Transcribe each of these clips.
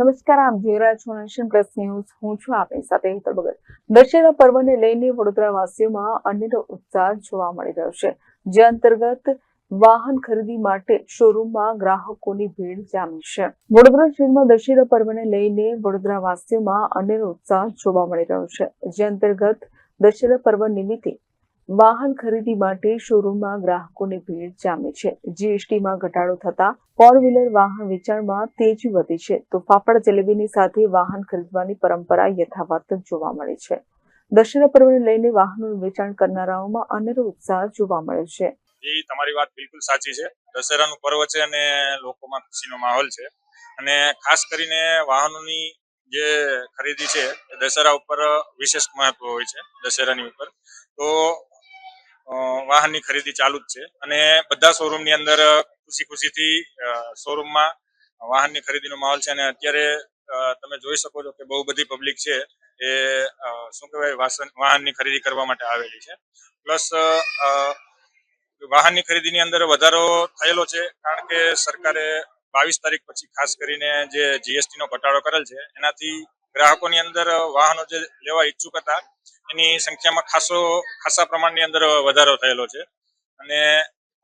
નમસ્કાર, આપ જોઈ રહ્યા છો નેશન પ્લસ ન્યૂઝ. હું છું આપની સાથે હેતલ ભગત. દશેરા પર્વને લઈને વડોદરા વાસીઓમાં અનેરો ઉત્સાહ જોવા મળી રહ્યો છે. જે અંતર્ગત વાહન ખરીદી માટે શોરૂમમાં ગ્રાહકોની ભીડ જામી છે. વડોદરા શહેરમાં દશેરા પર્વને લઈને વડોદરા વાસીઓમાં અનેરો ઉત્સાહ જોવા મળી રહ્યો છે. જે અંતર્ગત દશેરા પર્વ નિમિત્તે વાહન ખરીદી માટે શોરૂમમાં ગ્રાહકોની ભીડ જામી છે. જીએસટીમાં ઘટાડો થતા ફોર વ્હીલર વાહન વેચાણમાં તેજી વધી છે. તો ફાફડા જલેબીની સાથે વાહન ખરીદવાની પરંપરા યથાવત જોવા મળી છે. દશેરા પર્વને લઈને વાહનોનું વેચાણ કરનારાઓમાં અનેરો ઉત્સાહ જોવા મળે છે. એ તમારી વાત બિલકુલ સાચી છે. દશેરાનું પર્વ છે અને લોકોમાં ખુશીનો માહોલ છે. અને ખાસ કરીને વાહનોની જે ખરીદી છે દશેરા ઉપર વિશેષ મહત્વ હોય છે, દશેરાની ઉપર. તો વાહનની ખરીદી ચાલુ જ છે. અને બધા શોરૂમની અંદર ખુશી ખુશીથી શોરૂમમાં વાહનની ખરીદીનો માહોલ છે. અને અત્યારે તમે જોઈ શકો છો કે બહુ બધી પબ્લિક છે એ શું કહેવાય વાહનની ખરીદી કરવા માટે આવેલી છે. પ્લસ વાહનની ખરીદીની અંદર વધારો થયેલો છે કારણ કે સરકારે બાવીસ તારીખ પછી ખાસ કરીને જે જીએસટી નો ઘટાડો કરેલ છે, એનાથી ગ્રાહકોની અંદર વાહનો જે લેવા ઈચ્છુક હતા એની સંખ્યામાં ખાસો ખાસા પ્રમાણની અંદર વધારો થયેલો છે. અને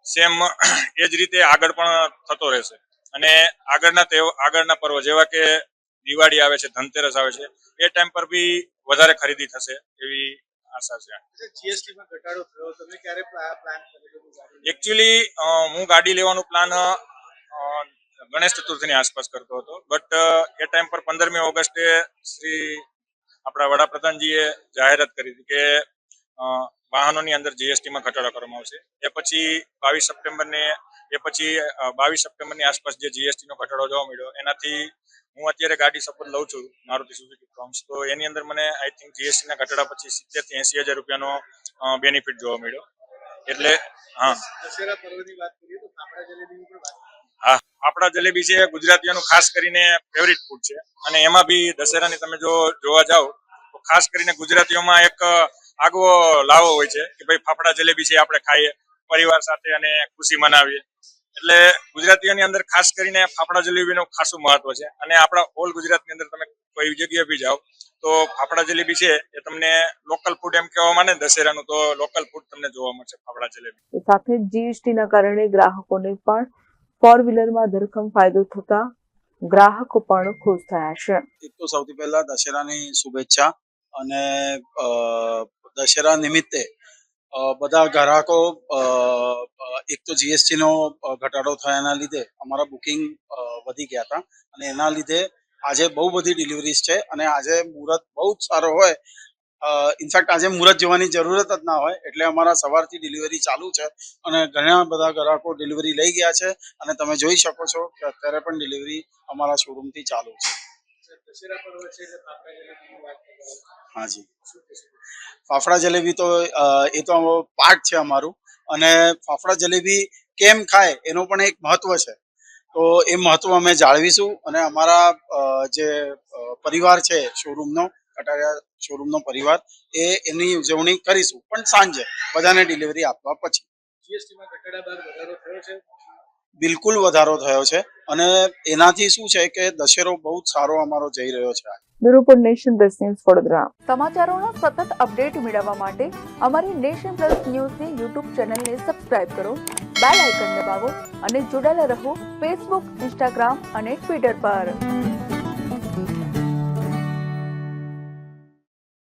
સેમ એ જ રીતે આગળ પણ થતો રહેશે. અને આગળના આગળના પર્વ જેવા કે દિવાળી આવે છે ધનતેરસ આવે છે એ ટાઈમ પર બી વધારે ખરીદી થશે એવી આશા છે. જીએસટી ઘટાડો થયો તમે ક્યારે પ્લાન કરેલો હતો ગાડી એકચ્યુઅલી હું ગાડી લેવાનું પ્લાન ગણેશ ચતુર્થીની આસપાસ કરતો હતો. બટ એ ટાઈમ પર પંદરમી ઓગસ્ટે શ્રી આપણા વડાપ્રધાનજીએ જાહેરાત કરી હતી કે વાહનોની અંદર જીએસટીમાં ઘટાડો કરવામાં આવશે. એ પછી બાવીસ સપ્ટેમ્બરને, એ પછી બાવીસ સપ્ટેમ્બરની આસપાસ જે જીએસટી નો ઘટાડો જોવા મળ્યો, એનાથી હું અત્યારે ગાડી સપોર્ટ લઉં છું, મારુતિ સુઝુકી ફ્રોમ્સ તો એની અંદર મને આઈ થિંક જીએસટી ના ઘટાડા પછી સિત્તેર એંસી હજાર રૂપિયાનો બેનિફિટ જોવા મળ્યો. એટલે, હા. દશેરા પર્વની વાત કરીએ તો આપણા જલેબી છે, ગુજરાતીઓનું ખાસ કરીને ફેવરિટ ફૂડ છે. અને એમાં બી દશેરાની તમે જો જોવા જાઓ, તો ખાસ કરીને ગુજરાતીઓમાં એક આગવો લાવો હોય છે કે ભાઈ ફાફડા જલેબી છે આપણે ખાઈએ, પરિવાર સાથે અને ખુશી મનાવીએ. એટલે ગુજરાતીઓની અંદર ખાસ કરીને ફાફડા જલેબીનું ખાસું મહત્વ છે. અને આપણા ઓલ ગુજરાતની અંદર તમે કોઈ જગ્યાએ બી જાઓ, તો ફાફડા જલેબી છે એ તમને લોકલ ફૂડ એમ કહેવા ને, દશેરાનું તો લોકલ ફૂડ તમને જોવા મળશે ફાફડા જલેબી. સાથે જ જીએસટીના કારણે ગ્રાહકોને પણ ફોર વ્હીલરમાં ધરખમ ફાયદો થતા ગ્રાહકો પણ ખુશ થયા છે. એક તો સૌથી પહેલા દશેરાની શુભેચ્છા અને દશેરા નિમિત્તે બધા ગ્રાહકો એક તો જીએસટી નો ઘટાડો થયાના લીધે અમારા બુકિંગ વધી ગયા હતા અને એના લીધે આજે બહુ બધી ડિલિવરીઝ છે અને આજે મુહૂર્ત બહુ જ સારો હોય ઇનફેક્ટ આજે મુહૂર્ત જોવાની જરૂરત જ ના હોય. એટલે અમારા સવારથી ડિલિવરી ચાલુ છે અને ઘણા બધા ગ્રાહકો ડિલિવરી લઈ ગયા છે અને તમે જોઈ શકો છો કે અત્યારે પણ ડિલિવરી અમારા શોરૂમથી ચાલુ છે. હાજી ફાફડા જલેબી તો એ તો પાર્ટ છે અમારું. અને ફાફડા જલેબી કેમ ખાય એનું પણ એક મહત્વ છે. તો એ મહત્વ અમે જાળવીશું અને અમારા જે પરિવાર છે શોરૂમનો કટારિયા શોરૂમનો પરિવાર એ એની ઉજવણી કરીશું. પણ સાંજે બધાને ડિલિવરી આપવા પછી. જીએસટી ઘટાડા બાદ વધારો થયો છે? બિલકુલ વધારો થયો છે. અને એનાથી શું છે કે દશેરો બહુ જ સારો અમારો જઈ રહ્યો છે Nirupan nation plus news Vadodara. સમાચારોનો સતત અપડેટ મેળવવા માટે અમારી નેશન પ્લસ ન્યૂઝની યુટ્યુબ ચેનલને સબસ્ક્રાઇબ કરો બેલ આઇકન દબાવો અને જોડાયેલા રહો ફેસબુક ઇન્સ્ટાગ્રામ અને ટ્વિટર પર.